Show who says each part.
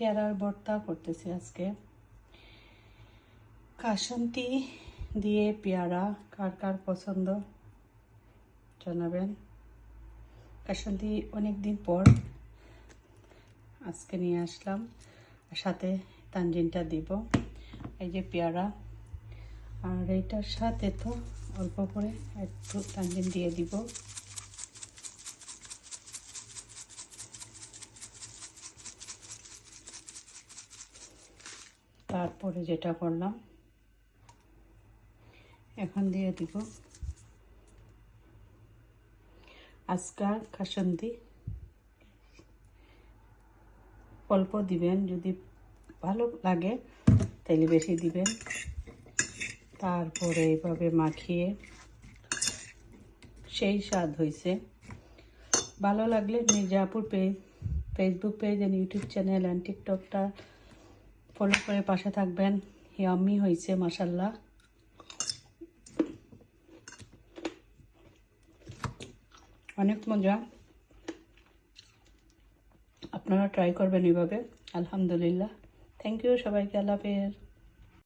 Speaker 1: পেয়ারার ভর্তা করতেছি আজকে। কাসন্তি দিয়ে পেয়ারা, কার কার পছন্দ? জানাবেন। কাসন্তি অনেক দিন পর আজকে নিয়ে আসলাম। সাথে তানজিনটা দিব। এই যে পেয়ারা। আর এইটার সাথে তো অল্প করে একটু তানজিন দিয়ে দিব। তারপরে যেটা করলাম, এখন দিয়ে দিব আজকার খাসন্দি। অল্প দিবেন, যদি ভালো লাগে তাইলে বেশি দিবেন। তারপরে এইভাবে মাখিয়ে সেই স্বাদ হয়েছে ভালো লাগলে Mirzapur page Facebook page and YouTube channel and টিকটকটা follow করে পাশে থাকবেন। ইয়ামি হয়েছে মাসাল্লাহ অনেক মজা। আপনারা ট্রাই করবেন এভাবে। আলহামদুলিল্লাহ। থ্যাংক ইউ সবাইকে, আল্লাহ হাফেজ।